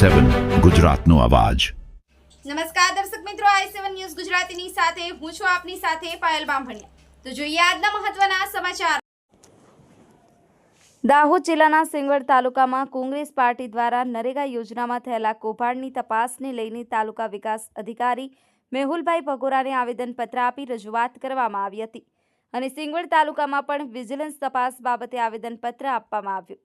સેવન ગુજરાતનો અવાજ. નમસ્કાર દર્શક મિત્રો આઈ સેવન ન્યૂઝ ગુજરાતીની સાથે હું છું આપની સાથે પાયલ બામભણિયા. તો જોઈએ આજના મહત્વના સમાચાર. દાહોદ જિલ્લાના સિંગવડ તાલુકામાં કોંગ્રેસ પાર્ટી દ્વારા નરેગા યોજનામાં થયેલા કૌભાંડની તપાસને લઈને તાલુકા વિકાસ અધિકારી મેહુલભાઈ ભગોરાને આવેદનપત્ર આપી રજૂઆત કરવામાં આવી હતી. અને સિંગવડ તાલુકામાં પણ વિજિલન્સ તપાસ બાબતે આવેદનપત્ર આપવામાં આવ્યું.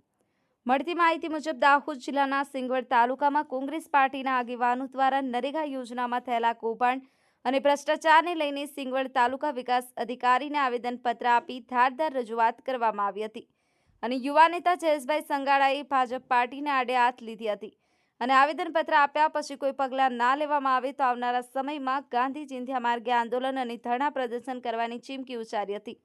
મળતી માહિતી મુજબ દાહોદ જિલ્લાના સિંગવડ તાલુકામાં કોંગ્રેસ પાર્ટીના આગેવાનો દ્વારા નરેગા યોજનામાં થયેલા કૌભાંડ અને ભ્રષ્ટાચારને લઈને સિંગવડ તાલુકા વિકાસ અધિકારીને આવેદનપત્ર આપી ધારદાર રજૂઆત કરવામાં આવી હતી. અને યુવા નેતા જયેશભાઈ સંગાડાએ ભાજપ પાર્ટીને આડે હાથ લીધી હતી. અને આવેદનપત્ર આપ્યા પછી કોઈ પગલાં ના લેવામાં આવે તો આવનારા સમયમાં ગાંધી ચિંધ્યા માર્ગે આંદોલન અને ધરણા પ્રદર્શન કરવાની ચીમકી ઉચ્ચારી હતી.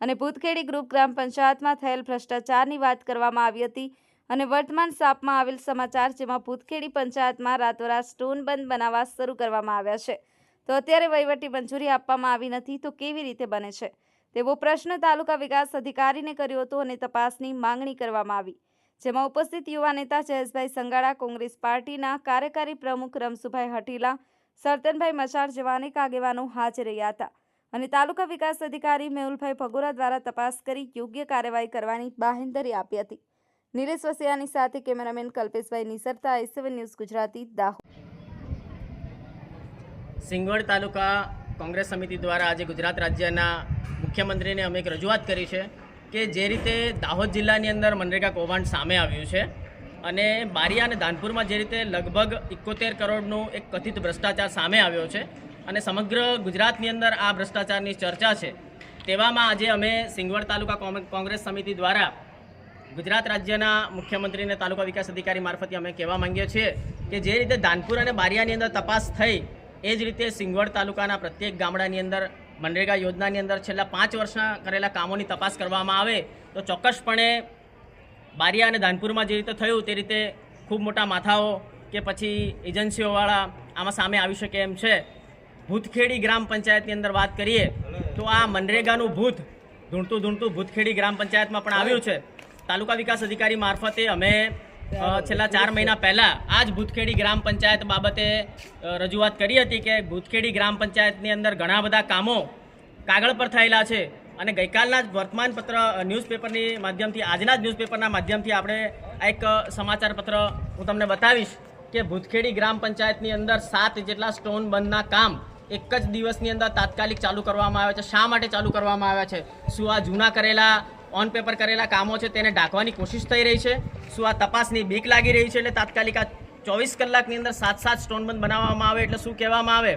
અને ભૂતખેડી ગ્રુપ ગ્રામ પંચાયતમાં થયેલ ભ્રષ્ટાચારની વાત કરવામાં આવી હતી અને વર્તમાન સાપમાં આવેલ સમાચાર જેમાં ભૂતખેડી પંચાયતમાં રાતોરાત સ્ટોન બંધ બનાવવા શરૂ કરવામાં આવ્યા છે. તો અત્યારે વહીવટી મંજૂરી આપવામાં આવી નથી, તો કેવી રીતે બને છે? તેવો પ્રશ્ન તાલુકા વિકાસ અધિકારીને કર્યો હતો અને તપાસની માંગણી કરવામાં આવી. જેમાં ઉપસ્થિત યુવા નેતા જયેશભાઈ સંગાડા કોંગ્રેસ પાર્ટીના કાર્યકારી પ્રમુખ રમસુભાઈ હટીલા, સરતનભાઈ મચાર જેવા અનેક આગેવાનો હાજર રહ્યા હતા. અને તાલુકા વિકાસ અધિકારી મેહુલભાઈ ભગોરા દ્વારા તપાસ કરી યોગ્ય કાર્યવાહી કરવાની બાહેંધરી આપી હતી. નિલેશ વસિયાની સાથે cameraman Kalpeshbhai Nisarta S seven news Gujarati, Dahod. Singvad તાલુકા કોંગ્રેસ સમિતિ દ્વારા આજે ગુજરાત રાજ્યના મુખ્યમંત્રીને અમે એક રજૂઆત કરી છે કે જે રીતે દાહોદ જિલ્લાની અંદર મનરેગા કૌભાંડ સામે આવ્યું છે અને બારિયા અને ધાનપુરમાં જે રીતે લગભગ એકોતેર કરોડનું એક કથિત ભ્રષ્ટાચાર સામે આવ્યો છે અને સમગ્ર ગુજરાતની અંદર આ ભ્રષ્ટાચારની ચર્ચા છે. તેવામાં આજે અમે સિંગવડ તાલુકા કોંગ્રેસ સમિતિ દ્વારા ગુજરાત રાજ્યના મુખ્યમંત્રીને તાલુકા વિકાસ અધિકારી મારફતે અમે કહેવા માંગીએ છીએ કે જે રીતે ધાનપુર અને બારિયાની અંદર તપાસ થઈ, એ જ રીતે સિંગવડ તાલુકાના પ્રત્યેક ગામડાની અંદર, મનરેગા યોજનાની અંદર છેલ્લા પાંચ વર્ષના કરેલા કામોની તપાસ કરવામાં આવે, તો ચોક્કસપણે બારિયા અને ધાનપુરમાં જે રીતે થયું, તે રીતે ખૂબ મોટા માથાઓ કે પછી એજન્સીઓવાળા આમાં સામે આવી શકે એમ છે. ભૂતખેડી ગ્રામ પંચાયતની અંદર વાત કરીએ તો આ મનરેગાનું ભૂત ધૂણતું ધૂણતું ભૂતખેડી ગ્રામ પંચાયતમાં પણ આવ્યું છે. તાલુકા વિકાસ અધિકારી મારફતે અમે છેલ્લા ચાર મહિના પહેલાં આ જ ભૂતખેડી ગ્રામ પંચાયત બાબતે રજૂઆત કરી હતી કે ભૂતખેડી ગ્રામ પંચાયતની અંદર ઘણા બધા કામો કાગળ પર થયેલા છે અને ગઈકાલના જ વર્તમાનપત્ર ન્યૂઝપેપરની માધ્યમથી, આજના જ ન્યૂઝપેપરના માધ્યમથી આપણે આ એક સમાચાર પત્ર હું તમને બતાવીશ કે ભૂતખેડી ગ્રામ પંચાયતની અંદર સાત જેટલા સ્ટોન બંધના કામ એક જ દિવસની અંદર તાત્કાલિક ચાલુ કરવામાં આવે છે. શા માટે ચાલુ કરવામાં આવ્યા છે? શું આ જૂના કરેલા ઓન પેપર કરેલા કામો છે તેને ઢાંકવાની કોશિશ થઈ રહી છે? શું આ તપાસની બીક લાગી રહી છે? એટલે તાત્કાલિક આ ચોવીસ કલાકની અંદર સાત સાત સ્ટોન બંધ બનાવવામાં આવે એટલે શું કહેવામાં આવે?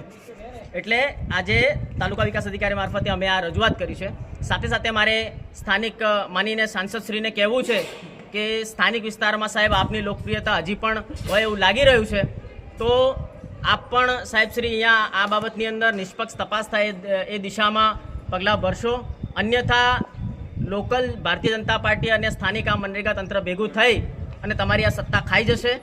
એટલે આજે તાલુકા વિકાસ અધિકારી મારફતે અમે આ રજૂઆત કરી છે. સાથે સાથે મારે સ્થાનિક માનીને સાંસદશ્રીને કહેવું છે કે સ્થાનિક વિસ્તારમાં સાહેબ આપની લોકપ્રિયતા હજી પણ હોય એવું લાગી રહ્યું છે. તો આપ પણ સાહેબશ્રી અહીંયા આ બાબતની અંદર નિષ્પક્ષ તપાસ થાય એ- દિશામાં પગલાં ભરશો. અન્યથા લોકલ ભારતીય જનતા પાર્ટી અને સ્થાનિક આ મનરેગા તંત્ર ભેગું થઈ અને તમારી આ સત્તા ખાઈ જશે.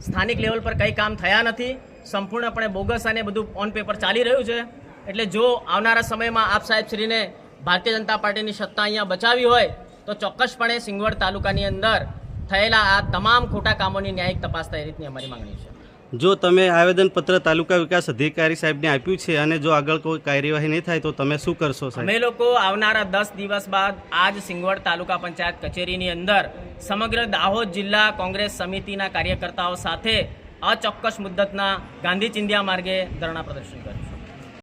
સ્થાનિક લેવલ પર કંઈ કામ થયા નથી. સંપૂર્ણપણે બોગસ અને બધું ઓન પેપર ચાલી રહ્યું છે. એટલે જો આવનારા સમયમાં આપ સાહેબશ્રીને ભારતીય જનતા પાર્ટીની સત્તા અહીંયા બચાવી હોય, તો ચોક્કસપણે સિંગવડ તાલુકાની અંદર થયેલા આ તમામ ખોટા કામોની ન્યાયિક તપાસ થાય રીતની અમારી માંગણી છે. જો તમે આવેદનપત્ર તાલુકા વિકાસ અધિકારી સાહેબને આપ્યું છે અને જો આગળ કોઈ કાર્યવાહી નહીં થાય તો તમે શું કરશો સાહેબ? અમે લોકો આવનારા દસ દિવસ બાદ આજ સિંગવડ તાલુકા પંચાયત કચેરીની અંદર સમગ્ર દાહોદ જિલ્લા કોંગ્રેસ સમિતિના કાર્યકર્તાઓ સાથે અચોક્કસ મુદ્દતના ગાંધી ચિંધ્યા માર્ગે ધરણા પ્રદર્શન કર્યું.